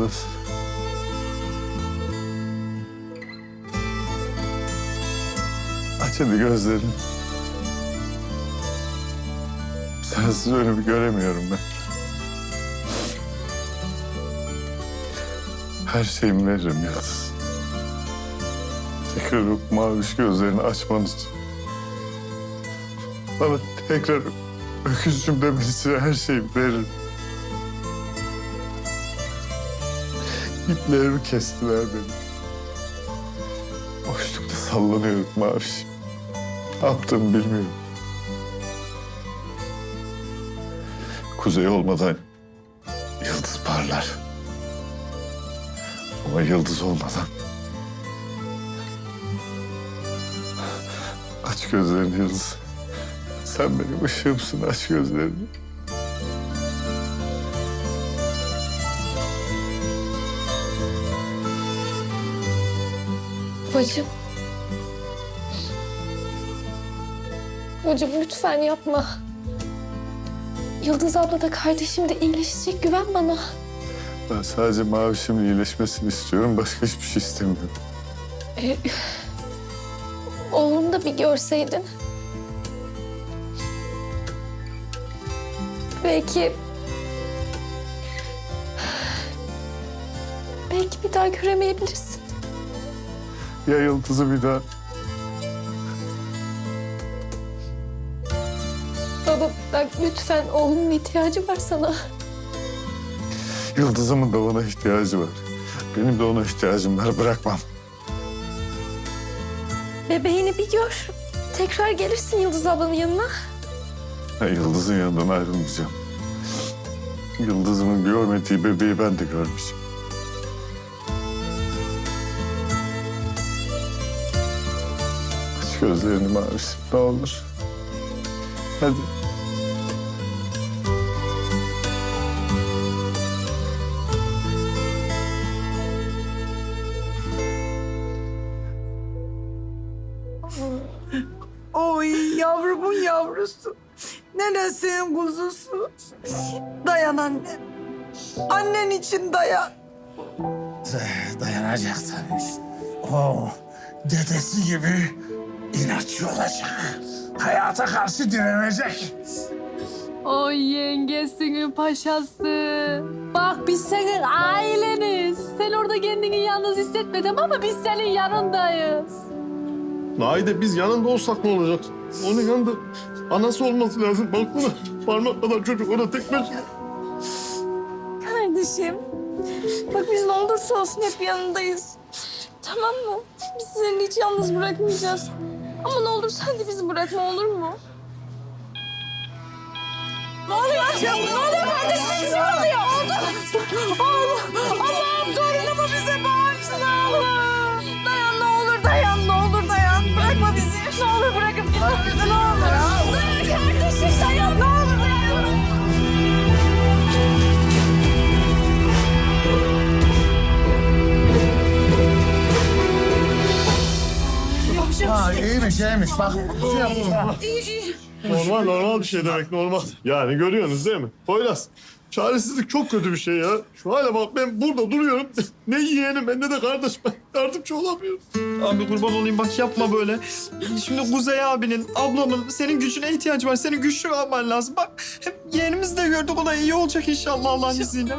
Yıldız. Aç hadi gözlerini. Sensiz önümü göremiyorum ben. Her şeyimi veririm Yıldız. Tekrar o maviş gözlerini açman için. Bana tekrar öküzcüm demen için her şeyi veririm. İplerimi kestiler benim. Boşlukta sallanıyorum maviş. Ne yaptığımı bilmiyorum. Kuzey olmadan yıldız parlar. Ama yıldız olmadan... Aç gözlerini Yıldız. Sen benim ışığımsın aç gözlerini. Bacım. Bacım lütfen yapma. Yıldız abla da kardeşim de iyileşecek. Güven bana. Ben sadece mavişimin iyileşmesini istiyorum. Başka hiçbir şey istemiyorum. Ee, oğlunu da bir görseydin. Belki... Belki bir daha göremeyebilirsin. Ya Yıldız'ı bir daha... Baba bak lütfen oğlunun ihtiyacı var sana. Yıldız'ımın da bana ihtiyacı var. Benim de ona ihtiyacım var. Bırakmam. Bebeğini bir gör. Tekrar gelirsin Yıldız ablanın yanına. Ben Yıldız'ın yanından ayrılmayacağım. Yıldız'ımın görmediği bebeği ben de görmeyeceğim. Gözlerini mavisi ne olur. Hadi. Oy yavrumun yavrusu. Nenesinin kuzusu. Dayan anne. Annen için dayan. Dayanacak tabii. O dedesi gibi inatçı olacak. Hayata karşı direnecek. O yengesinin paşası. Bak biz senin aileniz. Sen orada kendini yalnız hissetme tamam mı? Biz senin yanındayız. Naide biz yanında olsak ne olacak? Onun yanında anası olması lazım. Bak buna parmak kadar çocuk ona tek başına. Kardeşim. Bak biz ne olursa olsun hep yanındayız. Tamam mı? Biz seni hiç yalnız bırakmayacağız. Ama ne olur sen de bizi bırakma olur mu? Ne oluyor? Ne oluyor kardeşim? Şey oluyor. Oldu. İyiymiş bak. Şey yapmış. Normal normal bir şey demek normal. Yani görüyorsunuz değil mi? Poyraz. Çaresizlik çok kötü bir şey ya. Şu hale bak ben burada duruyorum. Ne yeğenim ben ne de kardeş ben yardımcı olamıyorum. Abi kurban olayım bak yapma böyle. Şimdi Kuzey abinin, ablamın senin gücüne ihtiyacı var. Senin güçlü olman lazım. Bak hep yeğenimizi de gördük. O da iyi olacak inşallah Allah'ın izniyle.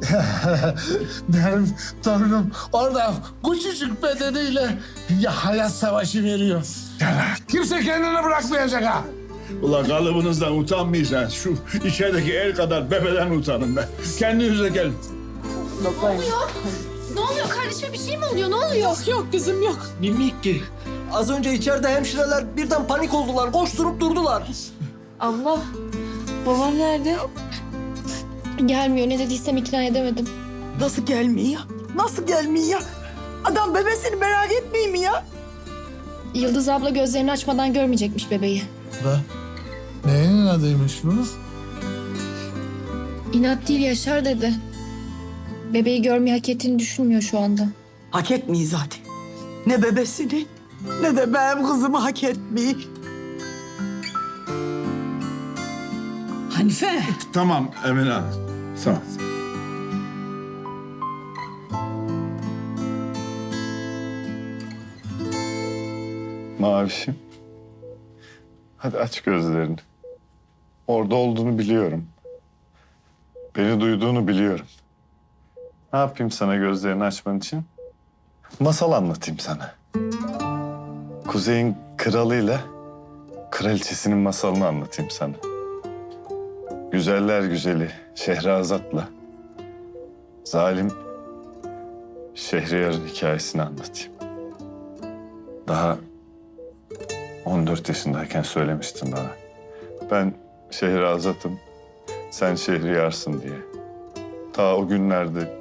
Benim torunum orada küçücük bedeniyle ya hayat savaşı veriyor. Kimse kendini bırakmayacak ha. Ulan kalıbınızdan utanmayacağız. Şu içerideki el kadar bebeden utanın be. Kendinize gelin. Ne oluyor kardeşime bir şey mi oluyor? Ne oluyor? Yok kızım yok. Mimik ki. Az önce içeride hemşireler birden panik oldular. Koşturup durdular. Abla, babam nerede? Gelmiyor. Ne dediysem ikna edemedim. Nasıl gelmiyor? Nasıl gelmiyor? Adam bebesini merak etmiyor mu ya? Yıldız abla gözlerini açmadan görmeyecekmiş bebeği. Neyinin adıymış bu? İnat değil Yaşar dedi. Bebeği görmeyi hak ettiğini düşünmüyor şu anda. Hak etmeyi zaten. Ne bebesini ne de benim kızımı hak etmeyi. Hanife. Tamam Emine Hanım. Tamam. Mavişim. Hadi aç gözlerini. Orada olduğunu biliyorum. Beni duyduğunu biliyorum. Ne yapayım sana gözlerini açman için? Masal anlatayım sana. Kuzey'in kralıyla kraliçesinin masalını anlatayım sana. Güzeller güzeli Şehrazat'la zalim Şehriyar'ın hikayesini anlatayım. Daha 14 yaşındayken söylemiştin bana. Ben Şehrazat'ım, sen Şehriyarsın diye. Ta o günlerde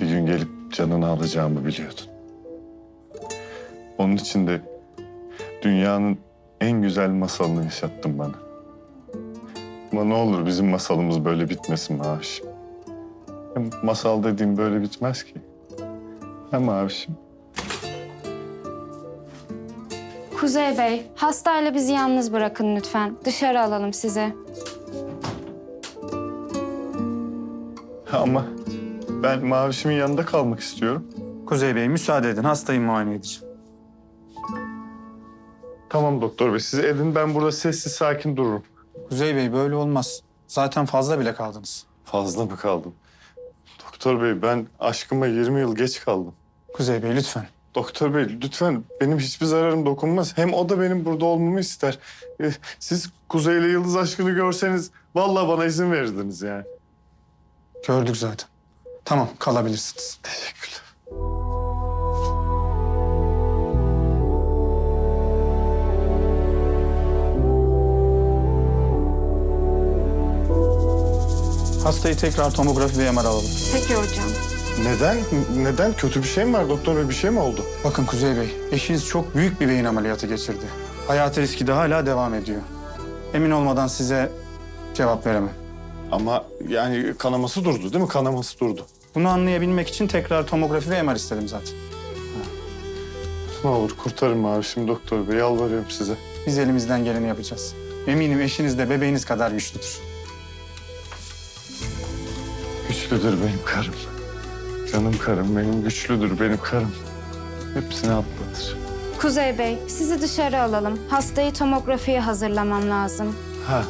bir gün gelip canını alacağımı biliyordun. Onun için de dünyanın en güzel masalını yaşattın bana. Ama ne olur bizim masalımız böyle bitmesin Mavişim. Hem masal dediğim böyle bitmez ki. Ha Mavişim? Kuzey Bey, hastayla bizi yalnız bırakın lütfen. Dışarı alalım sizi. Ama ben Mavişimin yanında kalmak istiyorum. Kuzey Bey müsaade edin hastayı muayene edeceğim. Tamam doktor bey siz edin ben burada sessiz sakin dururum. Kuzey Bey böyle olmaz. Zaten fazla bile kaldınız. Fazla mı kaldım? Doktor bey ben aşkıma 20 yıl geç kaldım. Kuzey Bey lütfen. Doktor bey lütfen benim hiçbir zararım dokunmaz. Hem o da benim burada olmamı ister. Ee, Siz Kuzey ile Yıldız aşkını görseniz vallahi bana izin verirdiniz yani. Gördük zaten. Tamam kalabilirsiniz. Teşekkürler. Hastayı tekrar tomografi ve MR alalım. Peki hocam. Neden? Neden? Kötü bir şey mi var doktor bey? Bir şey mi oldu? Bakın Kuzey Bey, eşiniz çok büyük bir beyin ameliyatı geçirdi. Hayati riski de hala devam ediyor. Emin olmadan size cevap veremem. Ama yani kanaması durdu değil mi? Kanaması durdu. Bunu anlayabilmek için tekrar tomografi ve MR istedim zaten. Ne olur kurtarın abi şimdi doktor bey. Yalvarıyorum size. Biz elimizden geleni yapacağız. Eminim eşiniz de bebeğiniz kadar güçlüdür. Güçlüdür benim karım. Canım karım benim güçlüdür benim karım. Hepsini atlatır. Kuzey Bey, sizi dışarı alalım. Hastayı tomografiye hazırlamam lazım. Ha